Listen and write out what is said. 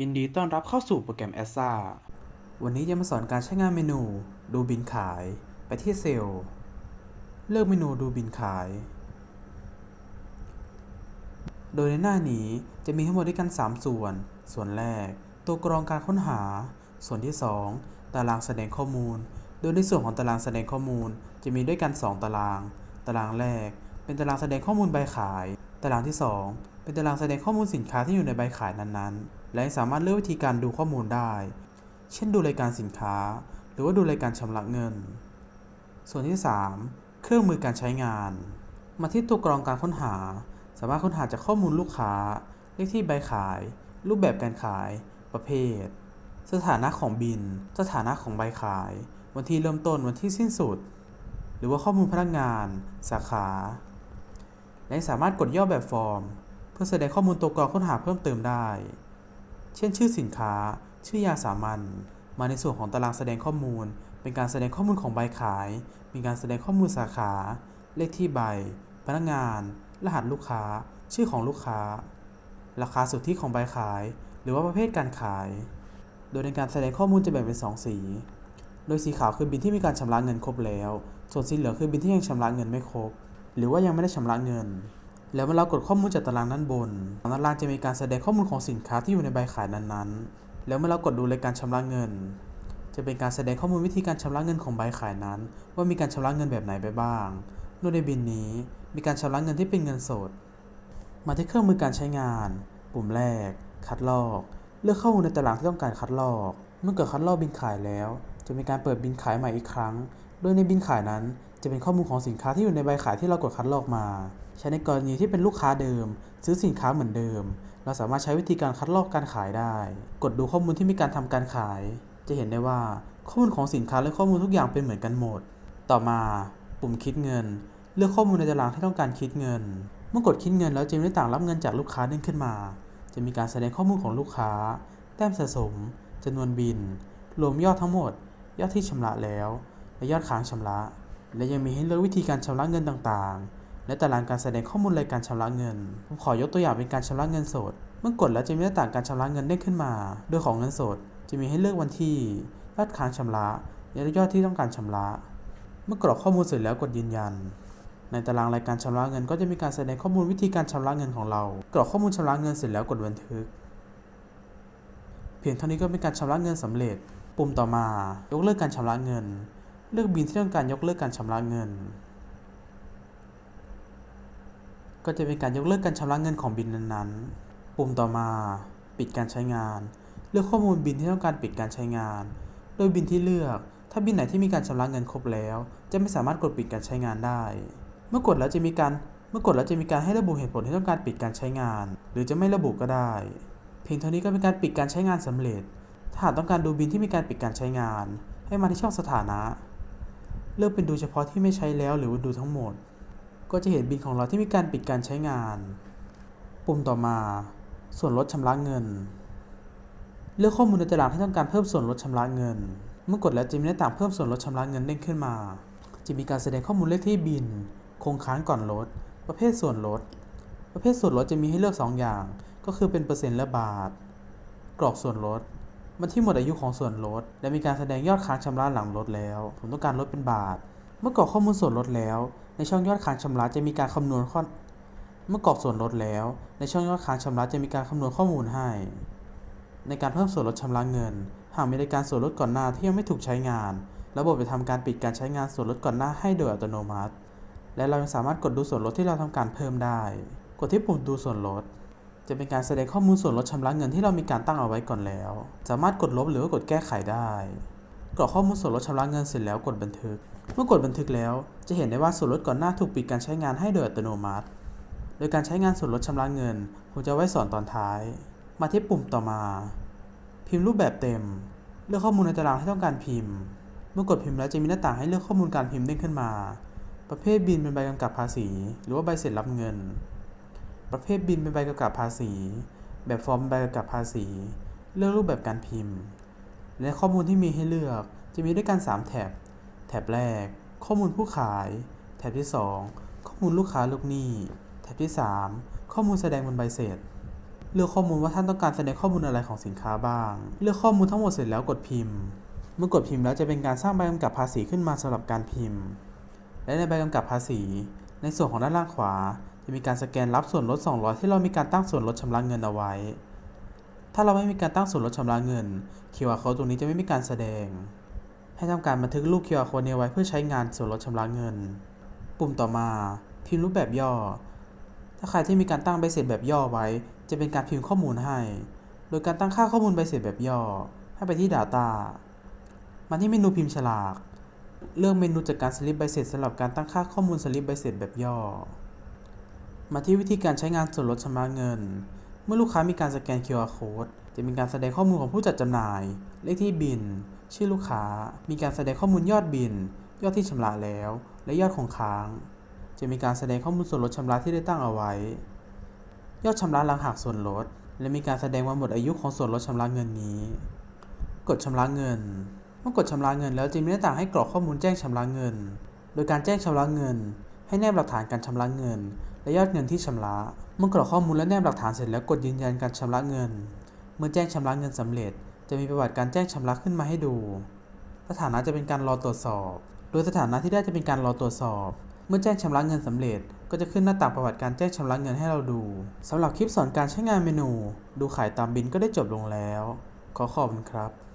ยินดีต้อนรับเข้าสู่โปรแกรม a s a วันนี้จะมาสอนการใช้งานเมนู ดูบินขาย ไปที่เซลล์ เลือกเมนูดูบินขาย โดยในหน้านี้จะมีทั้งหมดด้วยกัน 3 ส่วน ส่วนแรก ตัวกรองการค้นหา ส่วนที่ 2 ตารางแสดงข้อมูล โดยในส่วนของตารางแสดงข้อมูลจะมีด้วยกัน 2 ตาราง ตารางแรก เป็นตารางแสดงข้อมูลใบขาย ตารางที่ 2 เป็นตารางแสดงข้อมูลสินค้าที่อยู่ในใบขายนั้นๆ และยังสามารถเลือกวิธีการดูข้อมูลได้ เช่นดูรายการสินค้า หรือว่าดูรายการชำระเงิน ส่วนที่ 3 เครื่องมือการใช้งาน มาที่ตัวกรองการค้นหา สามารถค้นหาจากข้อมูลลูกค้า เลขที่ใบขาย รูปแบบการขาย ประเภท สถานะของบิน สถานะของใบขาย วันที่เริ่มต้น วันที่สิ้นสุด หรือว่าข้อมูลพนักงาน สาขา และสามารถกดย่อแบบฟอร์ม พื่อแสดงข้อมูลตัวกรองค้นหาเพิ่มเติมได้ เช่น ชื่อสินค้า ชื่อยาสามัญ มาในส่วนของตารางแสดงข้อมูล เป็นการแสดงข้อมูลของใบขาย มีการแสดงข้อมูลสาขา เลขที่ใบ พนักงาน รหัสลูกค้า ชื่อของลูกค้า ราคาสุทธิของใบขาย หรือว่าประเภทการขาย โดยในการแสดงข้อมูลจะแบ่งเป็น 2 สี โดยสีขาวคือบินที่มีการชำระเงินครบแล้ว ส่วนสีเหลืองคือบินที่ยังชำระเงินไม่ครบ หรือว่ายังไม่ได้ชำระเงิน แล้วเมื่อเรากดข้อมูลจากตารางด้านบนตารางจะมีการแสดงข้อมูลของสินค้าที่อยู่ในใบขายนั้นๆ แล้วเมื่อเรากดดูรายการชำระเงิน จะเป็นการแสดงข้อมูลวิธีการชำระเงินของใบขายนั้น ว่ามีการชำระเงินแบบไหนไปบ้างโดยในบินนี้มีการชำระเงินที่เป็นเงินสด มาที่เครื่องมือการใช้งาน ปุ่มแรก คัดลอก เลือกข้อมูลในตารางที่ต้องการคัดลอก เมื่อเกิดคัดลอกบินขายแล้ว จะมีการเปิดบินขายใหม่อีกครั้ง โดยในบินขายนั้น จะเป็นข้อมูลของสินค้าที่อยู่ในใบขายที่เรากดคัดลอกมา ใช้ในกรณีที่เป็นลูกค้าเดิม ซื้อสินค้าเหมือนเดิม เราสามารถใช้วิธีการคัดลอกการขายได้ กดดูข้อมูลที่มีการทำการขาย จะเห็นได้ว่าข้อมูลของสินค้าและข้อมูลทุกอย่างเป็นเหมือนกันหมด ต่อมาปุ่มคิดเงิน เลือกข้อมูลในตารางที่ต้องการคิดเงิน เมื่อกดคิดเงินแล้วจะมีหน้าต่างรับเงินจากลูกค้าเด้งขึ้นมา จะมีการแสดงข้อมูลของลูกค้า แต้มสะสมจำนวนบิน รวมยอดทั้งหมด ยอดที่ชำระแล้ว และยอดค้างชำระ และยังมีให้เลือกวิธีการชำระเงินต่างๆ และตารางการแสดงข้อมูลรายการชำระเงิน ผมขอยกตัวอย่างเป็นการชำระเงินสด เมื่อกดแล้วจะมีหน้าต่างการชำระเงินเด้งขึ้นมา โดยของเงินสด จะมีให้เลือกวันที่ยอดค้างชำระและยอดที่ต้องการชำระ เมื่อกรอกข้อมูลเสร็จแล้วกดยืนยัน ในตารางรายการชำระเงิน ก็จะมีการแสดงข้อมูลวิธีการชำระเงินของเรา กรอกข้อมูลชำระเงินเสร็จแล้วกดบันทึก เพียงเท่านี้ก็เป็นการชำระเงินสำเร็จ ปุ่มต่อมา ยกเลิกการชำระเงิน เลือกบินที่ต้องการยกเลิกการชำระเงิน ก็จะเป็นการยกเลิกการชำระเงินของบินนั้นๆ ปุ่มต่อมาปิดการใช้งาน เลือกข้อมูลบินที่ต้องการปิดการใช้งาน โดยบินที่เลือก ถ้าบินไหนที่มีการชำระเงินครบแล้ว จะไม่สามารถกดปิดการใช้งานได้ เมื่อกดแล้วจะมีการเมื่อกดแล้วจะมีการให้ระบุเหตุผลที่ต้องการปิดการใช้งาน หรือจะไม่ระบุก็ได้ เพียงเท่านี้ก็เป็นการปิดการใช้งานสำเร็จ ถ้าหากต้องการดูบินที่มีการปิดการใช้งาน ให้มาที่ช่องสถานะ เลือกเป็นดูเฉพาะที่ไม่ใช้แล้วหรือว่าดูทั้งหมด ก็จะเห็นบินของเราที่มีการปิดการใช้งาน ปุ่มต่อมา ส่วนลดชำระเงิน เลือกข้อมูลในตารางที่ต้องการเพิ่มส่วนลดชำระเงิน เมื่อกดแล้วจะมีหน้าต่างเพิ่มส่วนลดชำระเงินเด้งขึ้นมา จะมีการแสดงข้อมูลเลขที่บิน คงค้างก่อนลด ประเภทส่วนลด ประเภทส่วนลดจะมีให้เลือก 2 อย่าง ก็คือเป็นเปอร์เซ็นต์และบาท กรอกส่วนลด วันที่หมดอายุของส่วนลด และมีการแสดงยอดค้างชำระหลังลดแล้ว ผมต้องการลดเป็นบาท เมื่อกรอกข้อมูลส่วนลดแล้ว ในช่องยอดค้างชำระจะมีการคำนวณข้อ เมื่อกรอกส่วนลดแล้ว ในช่องยอดค้างชำระจะมีการคำนวณข้อมูลให้ ในการเพิ่มส่วนลดชำระเงิน หากมีรายการส่วนลดก่อนหน้าที่ยังไม่ถูกใช้งาน ระบบจะทำการปิดการใช้งานส่วนลดก่อนหน้าให้โดยอัตโนมัติ และเรายังสามารถกดดูส่วนลดที่เราทำการเพิ่มได้ กดที่ปุ่มดูส่วนลด จะเป็นการแสดงข้อมูลส่วนลดชำระเงินที่เรามีการตั้งเอาไว้ก่อนแล้ว สามารถกดลบหรือว่ากดแก้ไขได้ กรอกข้อมูลส่วนลดชำระเงินเสร็จแล้วกดบันทึก เมื่อกดบันทึกแล้ว จะเห็นได้ว่าส่วนลดก่อนหน้าถูกปิดการใช้งานให้โดยอัตโนมัติ โดยการใช้งานส่วนลดชำระเงินผมจะไว้สอนตอนท้าย มาที่ปุ่มต่อมา พิมพ์รูปแบบเต็ม เลือกข้อมูลในตารางที่ต้องการพิมพ์ เมื่อกดพิมพ์แล้วจะมีหน้าต่างให้เลือกข้อมูลการพิมพ์เด้งขึ้นมา ประเภทบินเป็นใบกำกับภาษี หรือว่าใบเสร็จรับเงิน ประเภทบินเป็นใบกำกับภาษี แบบฟอร์มใบกำกับภาษี เลือกรูปแบบการพิมพ์ และข้อมูลที่มีให้เลือกจะมีด้วยกัน 3แถบแถบแรก ข้อมูลผู้ขายแถบที่ 2 ข้อมูลลูกค้าลูกหนี้แถบที่ 3 ข้อมูลแสดงบนใบเสร็จ เลือกข้อมูลว่าท่านต้องการแสดงข้อมูลอะไรของสินค้าบ้าง เลือกข้อมูลทั้งหมดเสร็จแล้วกดพิมพ์ เมื่อกดพิมพ์แล้วจะเป็นการสร้างใบกำกับภาษีขึ้นมาสำหรับการพิมพ์ และในใบกำกับภาษี ในส่วนของด้านล่างขวา จะมีการสแกนรับส่วนลด 200 ที่เรามีการตั้งส่วนลดชำระเงินเอาไว้ ถ้าเราไม่มีการตั้งส่วนลดชำระเงิน QR code ตรงนี้จะไม่มีการแสดง ให้ทำการบันทึกรูป QR code นี้ไว้เพื่อใช้งานส่วนลดชำระเงิน ปุ่มต่อมา พิมพ์รูปแบบย่อ ถ้าใครที่มีการตั้งใบเสร็จแบบย่อไว้ จะเป็นการพิมพ์ข้อมูลให้ โดยการตั้งค่าข้อมูลใบเสร็จแบบย่อ ให้ไปที่ Data มาที่เมนูพิมพ์ฉลาก เลือกเมนูจัดการสลิปใบเสร็จสำหรับการตั้งค่าข้อมูลสลิปใบเสร็จแบบย่อ มาที่วิธีการใช้งานส่วนลดชำระเงิน เมื่อลูกค้ามีการสแกน QR code จะมีการแสดงข้อมูลของผู้จัดจำหน่าย เลขที่บิน ชื่อลูกค้า มีการแสดงข้อมูลยอดบิน ยอดที่ชำระแล้ว และยอดคงค้าง จะมีการแสดงข้อมูลส่วนลดชำระที่ได้ตั้งเอาไว้ ยอดชำระหลังหักส่วนลด และมีการแสดงวันหมดอายุของส่วนลดชำระเงินนี้ กดชำระเงิน เมื่อกดชำระเงินแล้วจะมีหน้าต่างให้กรอกข้อมูลแจ้งชำระเงิน โดยการแจ้งชำระเงิน ให้แนบหลักฐานการชำระเงิน และยอดเงินที่ชำระ เมื่อกรอกข้อมูลและแนบหลักฐานเสร็จแล้วกดยืนยันการชำระเงิน เมื่อแจ้งชำระเงินสำเร็จ จะมีประวัติการแจ้งชำระขึ้นมาให้ดู สถานะจะเป็นการรอตรวจสอบ โดยสถานะที่ได้จะเป็นการรอตรวจสอบ เมื่อแจ้งชำระเงินสำเร็จ ก็จะขึ้นหน้าต่างประวัติการแจ้งชำระเงินให้เราดูสำหรับคลิปสอนการใช้งานเมนู ดูขายตามบินก็ได้จบลงแล้ว ขอขอบคุณครับ